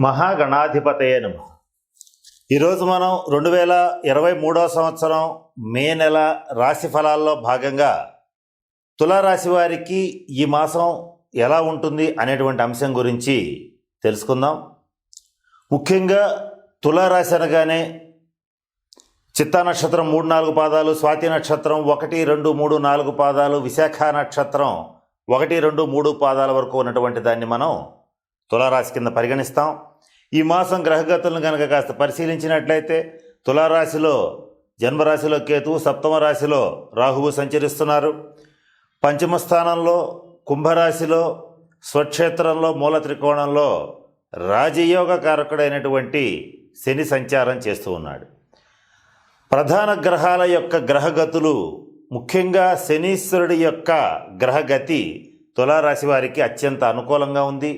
మహాగణాధిపతయ నమ. ఈరోజు మనం రెండు వేల ఇరవై మూడవ సంవత్సరం మే నెల రాశి ఫలాల్లో భాగంగా తులారాశి వారికి ఈ మాసం ఎలా ఉంటుంది అనేటువంటి అంశం గురించి తెలుసుకుందాం. ముఖ్యంగా తులారాశి అనగానే చిత్తా నక్షత్రం మూడు నాలుగు పాదాలు స్వాతి నక్షత్రం ఒకటి రెండు మూడు నాలుగు పాదాలు విశాఖ నక్షత్రం ఒకటి రెండు మూడు పాదాల వరకు ఉన్నటువంటి దాన్ని మనం తులారాశి కింద పరిగణిస్తాం. ఈ మాసం గ్రహగతులను కనుక కాస్త పరిశీలించినట్లయితే తులారాశిలో జన్మరాశిలో కేతువు సప్తమ రాశిలో రాహువు సంచరిస్తున్నారు. పంచమ స్థానంలో కుంభరాశిలో స్వక్షేత్రంలో మూల త్రికోణంలో రాజయోగ కారకుడైనటువంటి శని సంచారం చేస్తూ ఉన్నాడు. ప్రధాన గ్రహాల యొక్క గ్రహగతులు ముఖ్యంగా శనీశ్వరుడి యొక్క గ్రహగతి తులారాశి వారికి అత్యంత అనుకూలంగా ఉంది.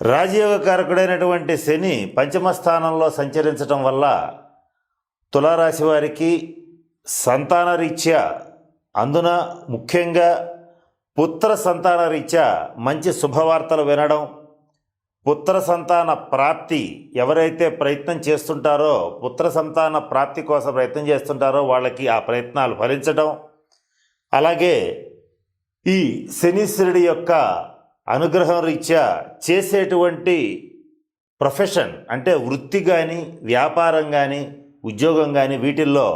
రాజయోగ కారకుడైనటువంటి శని పంచమ స్థానంలో సంచరించటం వల్ల తులారాశి వారికి సంతానరీత్యా అందున ముఖ్యంగా పుత్ర సంతాన రీత్యా మంచి శుభవార్తలు వినడం పుత్ర సంతాన ప్రాప్తి ఎవరైతే ప్రయత్నం చేస్తుంటారో పుత్ర సంతాన ప్రాప్తి కోసం ప్రయత్నం చేస్తుంటారో వాళ్ళకి ఆ ప్రయత్నాలు ఫలించడం అలాగే ఈ శనీశ్వరుడి యొక్క అనుగ్రహం రీత్యా చేసేటువంటి ప్రొఫెషన్ అంటే వృత్తి కానీ వ్యాపారం కానీ ఉద్యోగం కానీ వీటిల్లో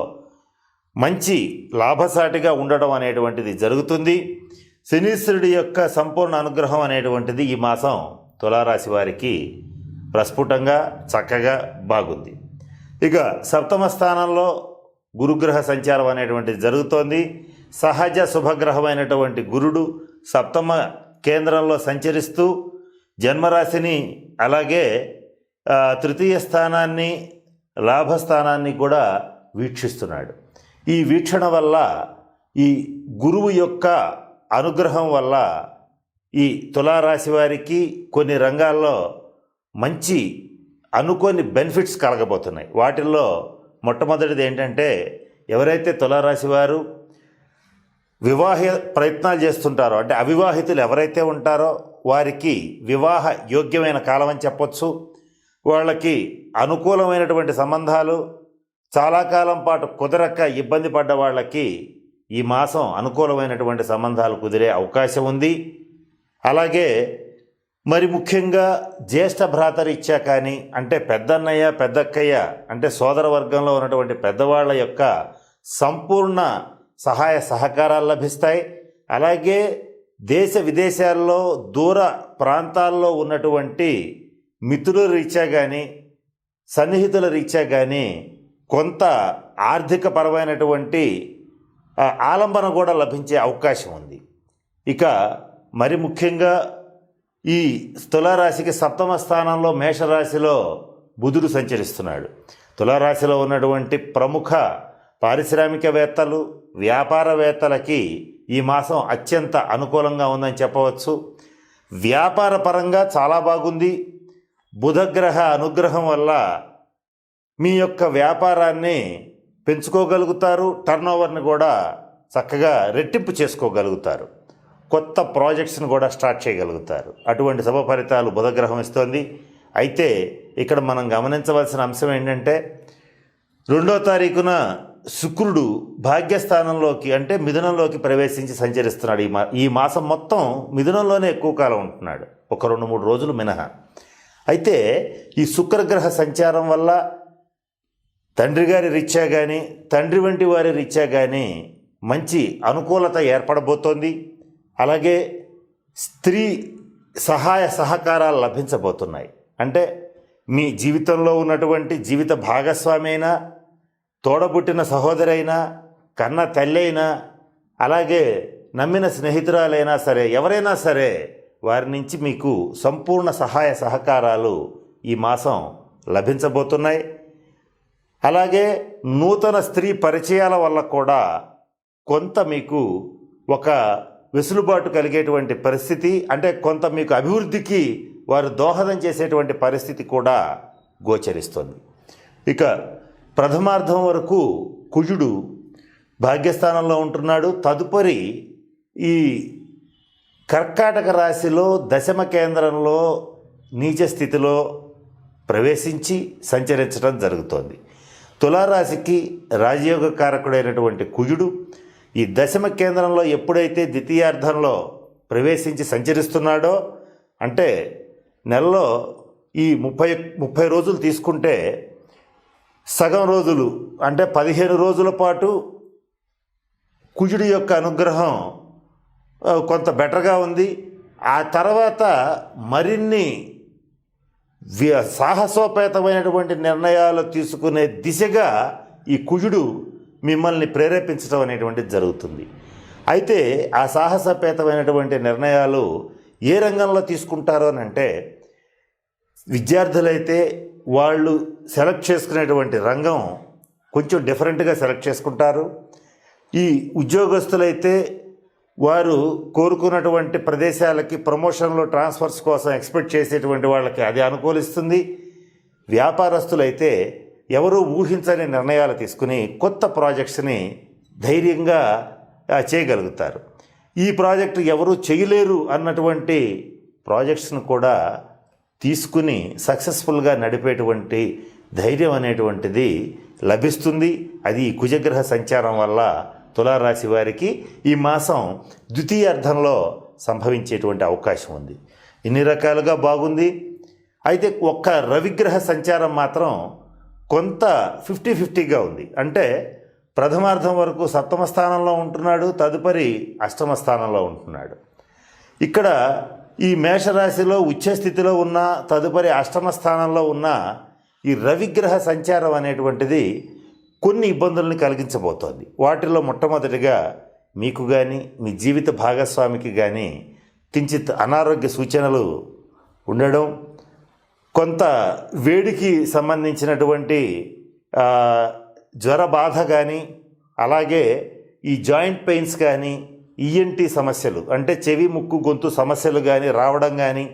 మంచి లాభసాటిగా ఉండడం అనేటువంటిది జరుగుతుంది. శనీశ్వరుడి యొక్క సంపూర్ణ అనుగ్రహం అనేటువంటిది ఈ మాసం తులారాశి వారికి ప్రస్ఫుటంగా చక్కగా బాగుంది. ఇక సప్తమ స్థానంలో గురుగ్రహ సంచారం అనేటువంటిది జరుగుతోంది. సహజ శుభగ్రహమైనటువంటి గురుడు సప్తమ కేంద్రంలో సంచరిస్తూ జన్మరాశిని అలాగే తృతీయ స్థానాన్ని లాభస్థానాన్ని కూడా వీక్షిస్తున్నాడు. ఈ వీక్షణ వల్ల ఈ గురువు యొక్క అనుగ్రహం వల్ల ఈ తులారాశి వారికి కొన్ని రంగాల్లో మంచి అనుకోని బెనిఫిట్స్ కలగబోతున్నాయి. వాటిల్లో మొట్టమొదటిది ఏంటంటే ఎవరైతే తులారాశి వారు వివాహ ప్రయత్నాలు చేస్తుంటారో. అంటే అవివాహితులు ఎవరైతే ఉంటారో వారికి వివాహ యోగ్యమైన కాలం అని చెప్పొచ్చు. వాళ్ళకి అనుకూలమైనటువంటి సంబంధాలు చాలా కాలం పాటు కుదరక ఇబ్బంది పడ్డ వాళ్ళకి ఈ మాసం అనుకూలమైనటువంటి సంబంధాలు కుదిరే అవకాశం ఉంది. అలాగే మరి ముఖ్యంగా జ్యేష్ఠ భ్రాతరీత్యా కానీ అంటే పెద్దన్నయ్య పెద్దక్కయ్య అంటే సోదర వర్గంలో ఉన్నటువంటి పెద్దవాళ్ళ యొక్క సంపూర్ణ సహాయ సహకారాలు లభిస్తాయి. అలాగే దేశ విదేశాల్లో దూర ప్రాంతాల్లో ఉన్నటువంటి మిత్రుల రీత్యా కానీ సన్నిహితుల రీత్యా కానీ కొంత ఆర్థిక పరమైనటువంటి ఆలంబన కూడా లభించే అవకాశం ఉంది. ఇక మరి ముఖ్యంగా ఈ తులారాశికి సప్తమ స్థానంలో మేషరాశిలో బుధుడు సంచరిస్తున్నాడు. తులారాశిలో ఉన్నటువంటి ప్రముఖ పారిశ్రామికవేత్తలు వ్యాపారవేత్తలకి ఈ మాసం అత్యంత అనుకూలంగా ఉందని చెప్పవచ్చు. వ్యాపార పరంగా చాలా బాగుంది. బుధగ్రహ అనుగ్రహం వల్ల మీ యొక్క వ్యాపారాన్ని పెంచుకోగలుగుతారు. టర్నోవర్ని కూడా చక్కగా రెట్టింపు చేసుకోగలుగుతారు. కొత్త ప్రాజెక్ట్స్ని కూడా స్టార్ట్ చేయగలుగుతారు. అటువంటి శుభ ఫలితాలు బుధగ్రహం ఇస్తోంది. అయితే ఇక్కడ మనం గమనించవలసిన అంశం ఏంటంటే రెండో తారీఖున శుక్రుడు భాగ్యస్థానంలోకి అంటే మిథునంలోకి ప్రవేశించి సంచరిస్తున్నాడు. ఈ మా ఈ మాసం మొత్తం మిథునంలోనే ఎక్కువ కాలం ఉంటున్నాడు. ఒక రెండు మూడు రోజులు మినహా. అయితే ఈ శుక్రగ్రహ సంచారం వల్ల తండ్రి గారి రీత్యా కానీ తండ్రి వంటి వారి రీత్యా కానీ మంచి అనుకూలత ఏర్పడబోతోంది. అలాగే స్త్రీ సహాయ సహకారాలు లభించబోతున్నాయి. అంటే మీ జీవితంలో ఉన్నటువంటి జీవిత భాగస్వామి అయినా తోడబుట్టిన సహోదరైనా కన్న తల్లైనా అలాగే నమ్మిన స్నేహితురాలైనా సరే ఎవరైనా సరే వారి నుంచి మీకు సంపూర్ణ సహాయ సహకారాలు ఈ మాసం లభించబోతున్నాయి. అలాగే నూతన స్త్రీ పరిచయాల వల్ల కూడా కొంత మీకు ఒక వెసులుబాటు కలిగేటువంటి పరిస్థితి అంటే కొంత మీకు అభివృద్ధికి వారు దోహదం చేసేటువంటి పరిస్థితి కూడా గోచరిస్తుంది. ఇక ప్రథమార్థం వరకు కుజుడు భాగ్యస్థానంలో ఉంటున్నాడు. తదుపరి ఈ కర్కాటక రాశిలో దశమ కేంద్రంలో నీచ స్థితిలో ప్రవేశించి సంచరించడం జరుగుతోంది. తులారాశికి రాజయోగ కారకుడైనటువంటి కుజుడు ఈ దశమ కేంద్రంలో ఎప్పుడైతే ద్వితీయార్థంలో ప్రవేశించి సంచరిస్తున్నాడో అంటే నెలలో ఈ ముప్పై ముప్పై రోజులు తీసుకుంటే సగం రోజులు అంటే పదిహేను రోజుల పాటు కుజుడి యొక్క అనుగ్రహం కొంత బెటర్గా ఉంది. ఆ తర్వాత మరిన్ని సాహసోపేతమైనటువంటి నిర్ణయాలు తీసుకునే దిశగా ఈ కుజుడు మిమ్మల్ని ప్రేరేపించడం అనేటువంటిది జరుగుతుంది. అయితే ఆ సాహసపేతమైనటువంటి నిర్ణయాలు ఏ రంగంలో తీసుకుంటారు అని అంటే విద్యార్థులైతే వాళ్ళు సెలెక్ట్ చేసుకునేటువంటి రంగం కొంచెం డిఫరెంట్గా సెలెక్ట్ చేసుకుంటారు. ఈ ఉద్యోగస్తులైతే వారు కోరుకున్నటువంటి ప్రదేశాలకి ప్రమోషన్లో ట్రాన్స్ఫర్స్ కోసం ఎక్స్పెక్ట్ చేసేటువంటి వాళ్ళకి అది అనుకూలిస్తుంది. వ్యాపారస్తులైతే ఎవరూ ఊహించని నిర్ణయాలు తీసుకుని కొత్త ప్రాజెక్ట్స్ని ధైర్యంగా చేయగలుగుతారు. ఈ ప్రాజెక్టు ఎవరు చేయలేరు అన్నటువంటి ప్రాజెక్ట్స్ను కూడా తీసుకుని సక్సెస్ఫుల్గా నడిపేటువంటి ధైర్యం అనేటువంటిది లభిస్తుంది. అది కుజగ్రహ సంచారం వల్ల తులారాశి వారికి ఈ మాసం ద్వితీయార్థంలో సంభవించేటువంటి అవకాశం ఉంది. ఇన్ని రకాలుగా బాగుంది. అయితే ఒక్క రవిగ్రహ సంచారం మాత్రం కొంత ఫిఫ్టీ ఫిఫ్టీగా ఉంది. అంటే ప్రథమార్థం వరకు సప్తమ స్థానంలో ఉంటున్నాడు తదుపరి అష్టమ స్థానంలో ఉంటున్నాడు. ఇక్కడ ఈ మేషరాశిలో ఉచ్చస్థితిలో ఉన్న తదుపరి అష్టమ స్థానంలో ఉన్న ఈ రవిగ్రహ సంచారం అనేటువంటిది కొన్ని ఇబ్బందులను కలిగించబోతోంది. వాటిలో మొట్టమొదటిగా మీకు కానీ మీ జీవిత భాగస్వామికి కానీ కించిత్ అనారోగ్య సూచనలు ఉండడం కొంత వేడికి సంబంధించినటువంటి జ్వర బాధ కానీ అలాగే ఈ జాయింట్ పెయిన్స్ కానీ ఈఎన్టీ సమస్యలు అంటే చెవి ముక్కు గొంతు సమస్యలు కానీ రావడం కానీ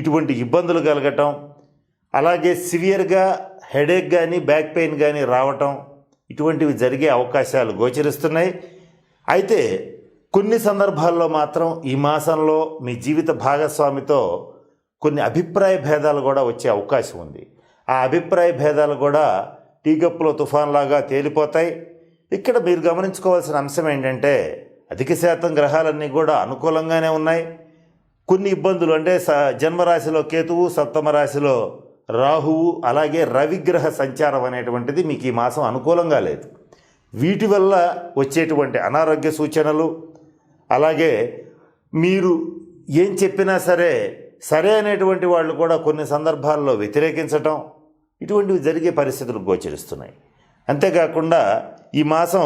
ఇటువంటి ఇబ్బందులు కలగటం అలాగే సివియర్గా హెడేక్ కానీ బ్యాక్ పెయిన్ కానీ రావటం ఇటువంటివి జరిగే అవకాశాలు గోచరిస్తున్నాయి. అయితే కొన్ని సందర్భాల్లో మాత్రం ఈ మాసంలో మీ జీవిత భాగస్వామితో కొన్ని అభిప్రాయ భేదాలు కూడా వచ్చే అవకాశం ఉంది. ఆ అభిప్రాయ భేదాలు కూడా టీ కప్పులో తుఫాన్లాగా తేలిపోతాయి. ఇక్కడ మీరు గమనించుకోవాల్సిన అంశం ఏంటంటే అధిక శాతం గ్రహాలన్నీ కూడా అనుకూలంగానే ఉన్నాయి. కొన్ని ఇబ్బందులు అంటే స జన్మరాశిలో కేతువు సప్తమ రాశిలో రాహువు అలాగే రవిగ్రహ సంచారం అనేటువంటిది మీకు ఈ మాసం అనుకూలంగా లేదు. వీటి వల్ల వచ్చేటువంటి అనారోగ్య సూచనలు అలాగే మీరు ఏం చెప్పినా సరే సరే అనేటువంటి వాళ్ళు కూడా కొన్ని సందర్భాల్లో వ్యతిరేకించటం ఇటువంటివి జరిగే పరిస్థితులు గోచరిస్తున్నాయి. అంతేకాకుండా ఈ మాసం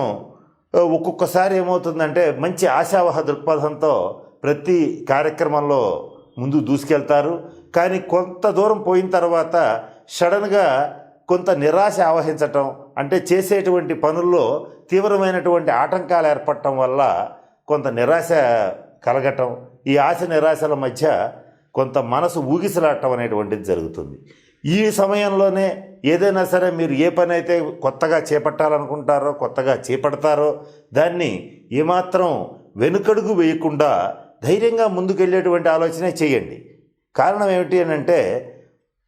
ఒక్కొక్కసారి ఏమవుతుందంటే మంచి ఆశావహ దృక్పథంతో ప్రతి కార్యక్రమంలో ముందు దూసుకెళ్తారు. కానీ కొంత దూరం పోయిన తర్వాత సడన్గా కొంత నిరాశ ఆవహించటం అంటే చేసేటువంటి పనుల్లో తీవ్రమైనటువంటి ఆటంకాలు ఏర్పడటం వల్ల కొంత నిరాశ కలగటం ఈ ఆశ నిరాశల మధ్య కొంత మనసు ఊగిసలాడటం అనేటువంటిది జరుగుతుంది. ఈ సమయంలోనే ఏదైనా సరే మీరు ఏ పని అయితే కొత్తగా చేపట్టాలనుకుంటారో కొత్తగా చేపడతారో దాన్ని ఏమాత్రం వెనుకడుగు వేయకుండా ధైర్యంగా ముందుకెళ్ళేటువంటి ఆలోచనే చేయండి. కారణం ఏమిటి అని అంటే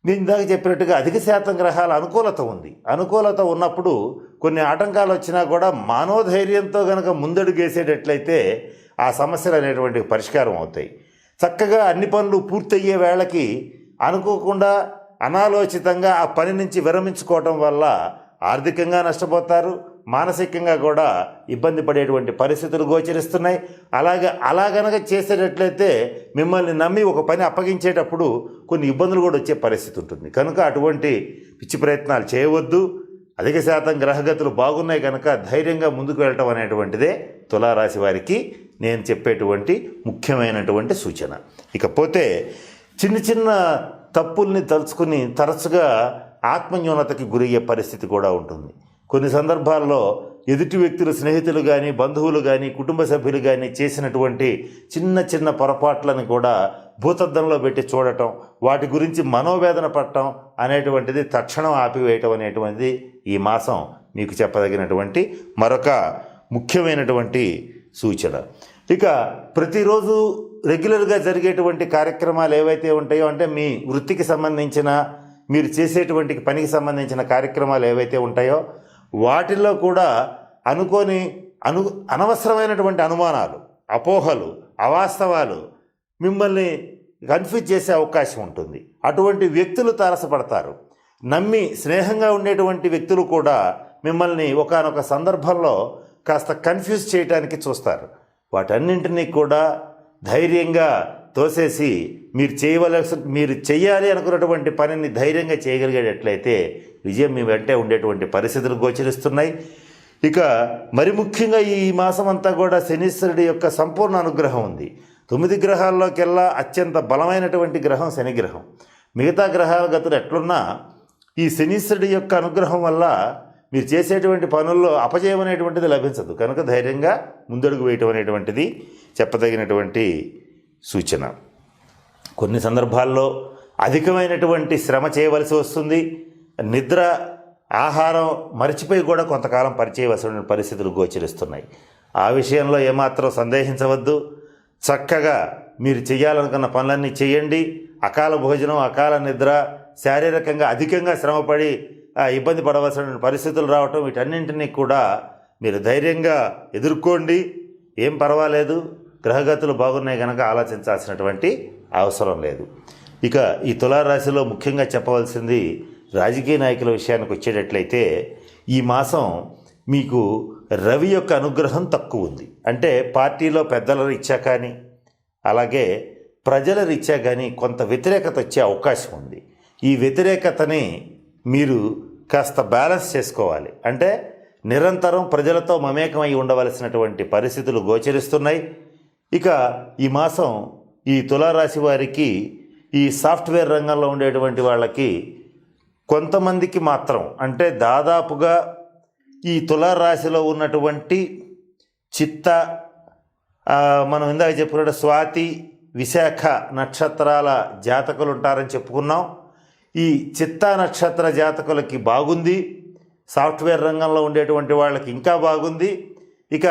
నేను ఇందాక చెప్పినట్టుగా అధిక శాతం గ్రహాల అనుకూలత ఉంది. అనుకూలత ఉన్నప్పుడు కొన్ని ఆటంకాలు వచ్చినా కూడా మానవధైర్యంతో కనుక ముందడుగేసేటట్లయితే ఆ సమస్యలు అనేటువంటి పరిష్కారం అవుతాయి. చక్కగా అన్ని పనులు పూర్తయ్యే వేళకి అనుకోకుండా అనాలోచితంగా ఆ పని నుంచి విరమించుకోవటం వల్ల ఆర్థికంగా నష్టపోతారు మానసికంగా కూడా ఇబ్బంది పడేటువంటి పరిస్థితులు గోచరిస్తున్నాయి. అలాగే అలాగనగా చేసేటట్లయితే మిమ్మల్ని నమ్మి ఒక పని అప్పగించేటప్పుడు కొన్ని ఇబ్బందులు కూడా వచ్చే పరిస్థితి ఉంటుంది. కనుక అటువంటి పిచ్చి ప్రయత్నాలు చేయవద్దు. అధిక శాతం గ్రహగతులు బాగున్నాయి కనుక ధైర్యంగా ముందుకు వెళ్ళటం అనేటువంటిదే తులారాశి వారికి నేను చెప్పేటువంటి ముఖ్యమైనటువంటి సూచన. ఇకపోతే చిన్న చిన్న తప్పుల్ని తలుచుకుని తరచుగా ఆత్మన్యూనతకి గురయ్యే పరిస్థితి కూడా ఉంటుంది. కొన్ని సందర్భాల్లో ఎదుటి వ్యక్తులు స్నేహితులు కానీ బంధువులు కానీ కుటుంబ సభ్యులు కానీ చేసినటువంటి చిన్న చిన్న పొరపాట్లను కూడా భూతద్దంలో పెట్టి చూడటం వాటి గురించి మనోవేదన పడటం అనేటువంటిది తక్షణం ఆపివేయటం అనేటువంటిది ఈ మాసం మీకు చెప్పదగినటువంటి మరొక ముఖ్యమైనటువంటి సూచన. ఇక ప్రతిరోజు రెగ్యులర్గా జరిగేటువంటి కార్యక్రమాలు ఏవైతే ఉంటాయో అంటే మీ వృత్తికి సంబంధించిన మీరు చేసేటువంటి పనికి సంబంధించిన కార్యక్రమాలు ఏవైతే ఉంటాయో వాటిల్లో కూడా అనుకోని అను అనవసరమైనటువంటి అనుమానాలు అపోహలు అవాస్తవాలు మిమ్మల్ని కన్ఫ్యూజ్ చేసే అవకాశం ఉంటుంది. అటువంటి వ్యక్తులు తారసపడతారు. నమ్మి స్నేహంగా ఉండేటువంటి వ్యక్తులు కూడా మిమ్మల్ని ఒకానొక సందర్భంలో కాస్త కన్ఫ్యూజ్ చేయడానికి చూస్తారు. వాటన్నింటినీ కూడా ధైర్యంగా తోసేసి మీరు చేయవలసి మీరు చేయాలి అనుకున్నటువంటి పనిని ధైర్యంగా చేయగలిగేటట్లయితే విజయం మీ వెంటే ఉండేటువంటి పరిస్థితులు గోచరిస్తున్నాయి. ఇక మరి ముఖ్యంగా ఈ మాసం అంతా కూడా శనీశ్వరుడి యొక్క సంపూర్ణ అనుగ్రహం ఉంది. తొమ్మిది గ్రహాల్లోకెల్లా అత్యంత బలమైనటువంటి గ్రహం శని గ్రహం మిగతా గ్రహాల గతులు ఎట్లున్నా ఈ శనీశ్వరుడి యొక్క అనుగ్రహం వల్ల మీరు చేసేటువంటి పనుల్లో అపజయం అనేటువంటిది లభించదు. కనుక ధైర్యంగా ముందడుగు వేయటం అనేటువంటిది చెప్పదగినటువంటి సూచన. కొన్ని సందర్భాల్లో అధికమైనటువంటి శ్రమ చేయవలసి వస్తుంది. నిద్ర ఆహారం మరిచిపోయి కూడా కొంతకాలం పరిచేయవలసిన పరిస్థితులు గోచరిస్తున్నాయి. ఆ విషయంలో ఏమాత్రం సందేహించవద్దు. చక్కగా మీరు చేయాలనుకున్న పనులన్నీ చేయండి అకాల భోజనం అకాల నిద్ర శారీరకంగా అధికంగా శ్రమపడి ఇబ్బంది పడవలసిన పరిస్థితులు రావటం వీటన్నింటినీ కూడా మీరు ధైర్యంగా ఎదుర్కోండి. ఏం పర్వాలేదు. గ్రహగతులు బాగున్నాయి కనుక ఆలోచించాల్సినటువంటి అవసరం లేదు. ఇక ఈ తులారాశిలో ముఖ్యంగా చెప్పవలసింది రాజకీయ నాయకుల విషయానికి వచ్చేటట్లయితే ఈ మాసం మీకు రవి యొక్క అనుగ్రహం తక్కువ ఉంది. అంటే పార్టీలో పెద్దల రీత్యా కానీ అలాగే ప్రజల రీత్యా కానీ కొంత వ్యతిరేకత వచ్చే అవకాశం ఉంది. ఈ వ్యతిరేకతని మీరు కాస్త బ్యాలెన్స్ చేసుకోవాలి. అంటే నిరంతరం ప్రజలతో మమేకమై ఉండవలసినటువంటి పరిస్థితులు గోచరిస్తున్నాయి. ఇక ఈ మాసం ఈ తులారాశి వారికి ఈ సాఫ్ట్వేర్ రంగంలో ఉండేటువంటి వాళ్ళకి కొంతమందికి మాత్రం అంటే దాదాపుగా ఈ తులారాశిలో ఉన్నటువంటి చిత్త మనం ఇందాక చెప్పుకున్నట్టు స్వాతి విశాఖ నక్షత్రాల జాతకులు ఉంటారని చెప్పుకున్నాం. ఈ చిత్తా నక్షత్ర జాతకులకి బాగుంది. సాఫ్ట్వేర్ రంగంలో ఉండేటువంటి వాళ్ళకి ఇంకా బాగుంది. ఇక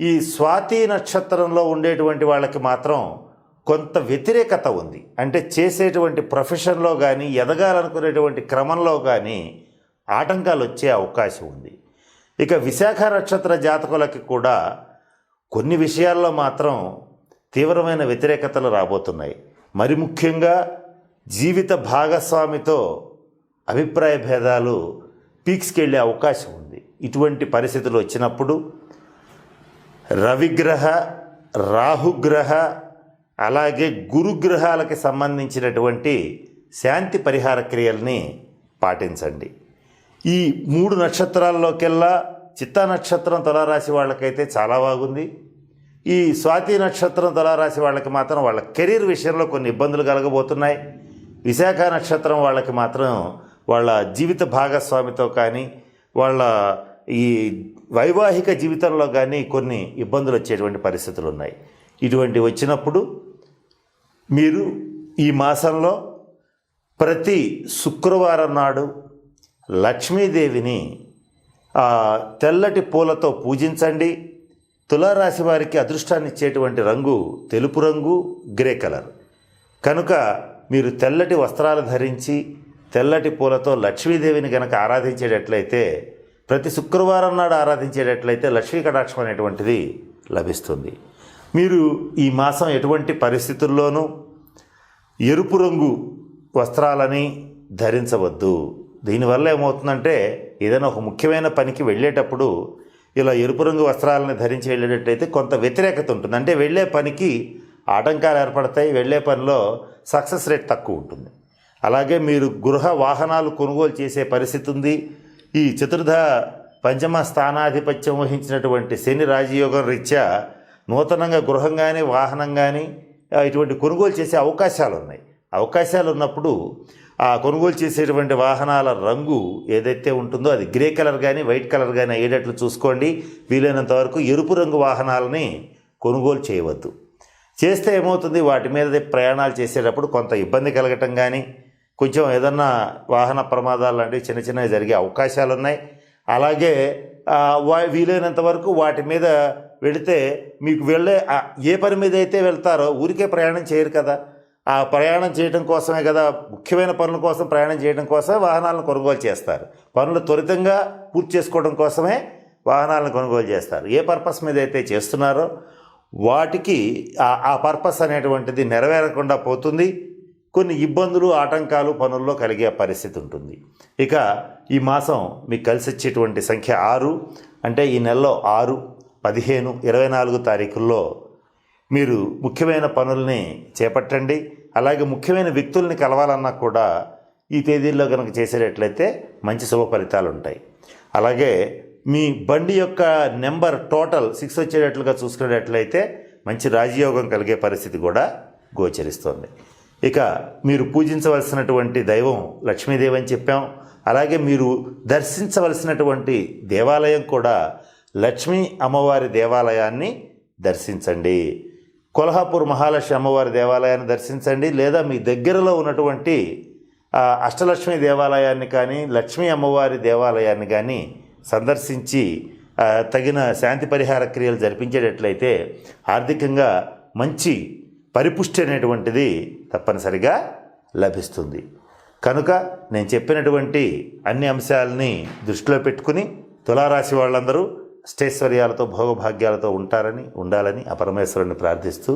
ఈ స్వాతి నక్షత్రంలో ఉండేటువంటి వాళ్ళకి మాత్రం కొంత వ్యతిరేకత ఉంది. అంటే చేసేటువంటి ప్రొఫెషన్లో కానీ ఎదగాలనుకునేటువంటి క్రమంలో కానీ ఆటంకాలు వచ్చే అవకాశం ఉంది. ఇక విశాఖ నక్షత్ర జాతకులకి కూడా కొన్ని విషయాల్లో మాత్రం తీవ్రమైన వ్యతిరేకతలు రాబోతున్నాయి. మరి ముఖ్యంగా జీవిత భాగస్వామితో అభిప్రాయ భేదాలు పీక్స్కి వెళ్ళే అవకాశం ఉంది. ఇటువంటి పరిస్థితులు వచ్చినప్పుడు రవిగ్రహ రాహుగ్రహ అలాగే గురుగ్రహాలకి సంబంధించినటువంటి శాంతి పరిహార క్రియల్ని పాటించండి. ఈ మూడు నక్షత్రాల్లోకెల్లా చిత్తా నక్షత్రం తులారాశి వాళ్ళకైతే చాలా బాగుంది. ఈ స్వాతి నక్షత్రం తులారాశి వాళ్ళకి మాత్రం వాళ్ళ కెరీర్ విషయంలో కొన్ని ఇబ్బందులు కలగబోతున్నాయి. విశాఖ నక్షత్రం వాళ్ళకి మాత్రం వాళ్ళ జీవిత భాగస్వామితో కానీ వాళ్ళ ఈ వైవాహిక జీవితంలో కానీ కొన్ని ఇబ్బందులు వచ్చేటువంటి పరిస్థితులు ఉన్నాయి. ఇటువంటి వచ్చినప్పుడు మీరు ఈ మాసంలో ప్రతి శుక్రవారం నాడు లక్ష్మీదేవిని తెల్లటి పూలతో పూజించండి. తులారాశి వారికి అదృష్టాన్ని ఇచ్చేటువంటి రంగు తెలుపు రంగు గ్రే కలర్. కనుక మీరు తెల్లటి వస్త్రాలు ధరించి తెల్లటి పూలతో లక్ష్మీదేవిని కనుక ఆరాధించేటట్లయితే ప్రతి శుక్రవారం నాడు ఆరాధించేటట్లయితే లక్ష్మీ కటాక్షం అనేటువంటిది లభిస్తుంది. మీరు ఈ మాసం ఎటువంటి పరిస్థితుల్లోనూ ఎరుపు రంగు వస్త్రాలని ధరించవద్దు. దీనివల్ల ఏమవుతుందంటే ఏదైనా ఒక ముఖ్యమైన పనికి వెళ్ళేటప్పుడు ఇలా ఎరుపు రంగు వస్త్రాలని ధరించి వెళ్ళేటట్టయితే కొంత వ్యతిరేకత ఉంటుంది. అంటే వెళ్ళే పనికి ఆటంకాలు ఏర్పడతాయి వెళ్ళే పనిలో సక్సెస్ రేట్ తక్కువ ఉంటుంది. అలాగే మీరు గృహ వాహనాలు కొనుగోలు చేసే పరిస్థితి ఉంది. ఈ చతుర్థ పంచమ స్థానాధిపత్యం వహించినటువంటి శని రాజయోగం రీత్యా నూతనంగా గృహం కానీ వాహనం కానీ ఇటువంటి కొనుగోలు చేసే అవకాశాలు ఉన్నాయి అవకాశాలు ఉన్నప్పుడు ఆ కొనుగోలు చేసేటువంటి వాహనాల రంగు ఏదైతే ఉంటుందో అది గ్రే కలర్ కానీ వైట్ కలర్ కానీ అయ్యేటట్లు చూసుకోండి. వీలైనంత వరకు ఎరుపు రంగు వాహనాలని కొనుగోలు చేయవద్దు. చేస్తే ఏమవుతుంది? వాటి మీద ప్రయాణాలు చేసేటప్పుడు కొంత ఇబ్బంది కలగటం కానీ కొంచెం ఏదన్నా వాహన ప్రమాదాలు లాంటివి చిన్న చిన్నవి జరిగే అవకాశాలు ఉన్నాయి అలాగే వా- వీలైనంత వరకు వాటి మీద వెళితే మీకు వెళ్ళే ఏ పని మీద అయితే వెళ్తారో ఊరికే ప్రయాణం చేయరు కదా. ఆ ప్రయాణం చేయడం కోసమే కదా ముఖ్యమైన పనుల కోసం ప్రయాణం చేయడం కోసమే వాహనాలను కొనుగోలు చేస్తారు. పనులు త్వరితంగా పూర్తి చేసుకోవడం కోసమే వాహనాలను కొనుగోలు చేస్తారు. ఏ పర్పస్ మీద అయితే చేస్తున్నారో వాటికి ఆ పర్పస్ అనేటువంటిది నెరవేరకుండా పోతుంది. కొన్ని ఇబ్బందులు ఆటంకాలు పనుల్లో కలిగే పరిస్థితి ఉంటుంది. ఇక ఈ మాసం మీకు కలిసి వచ్చేటువంటి సంఖ్య ఆరు. అంటే ఈ నెలలో ఆరు పదిహేను ఇరవై నాలుగు తారీఖుల్లో మీరు ముఖ్యమైన పనుల్ని చేపట్టండి. అలాగే ముఖ్యమైన వ్యక్తుల్ని కలవాలన్నా కూడా ఈ తేదీల్లో కనుక చేసేటట్లయితే మంచి శుభ ఫలితాలు ఉంటాయి. అలాగే మీ బండి యొక్క నెంబర్ టోటల్ సిక్స్ వచ్చేటట్లుగా చూసుకునేటట్లయితే మంచి రాజయోగం కలిగే పరిస్థితి కూడా గోచరిస్తుంది. ఇక మీరు పూజించవలసినటువంటి దైవం లక్ష్మీదేవి అని చెప్పాం. అలాగే మీరు దర్శించవలసినటువంటి దేవాలయం కూడా లక్ష్మీ అమ్మవారి దేవాలయాన్ని దర్శించండి. కొల్హాపూర్ మహాలక్ష్మి అమ్మవారి దేవాలయాన్ని దర్శించండి. లేదా మీ దగ్గరలో ఉన్నటువంటి అష్టలక్ష్మి దేవాలయాన్ని కానీ లక్ష్మీ అమ్మవారి దేవాలయాన్ని కానీ సందర్శించి తగిన శాంతి పరిహార క్రియలు జరిపించేటట్లయితే ఆర్థికంగా మంచి పరిపుష్టి అనేటువంటిది తప్పనిసరిగా లభిస్తుంది. కనుక నేను చెప్పినటువంటి అన్ని అంశాలని దృష్టిలో పెట్టుకుని తులారాశి వాళ్ళందరూ అష్టైశ్వర్యాలతో భోగభాగ్యాలతో ఉంటారని ఉండాలని ఆ పరమేశ్వరుని ప్రార్థిస్తూ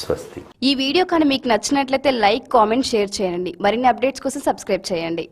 స్వస్తి. ఈ వీడియో కానీ మీకు నచ్చినట్లయితే లైక్ కామెంట్ షేర్ చేయండి. మరిన్ని అప్డేట్స్ కోసం సబ్స్క్రైబ్ చేయండి.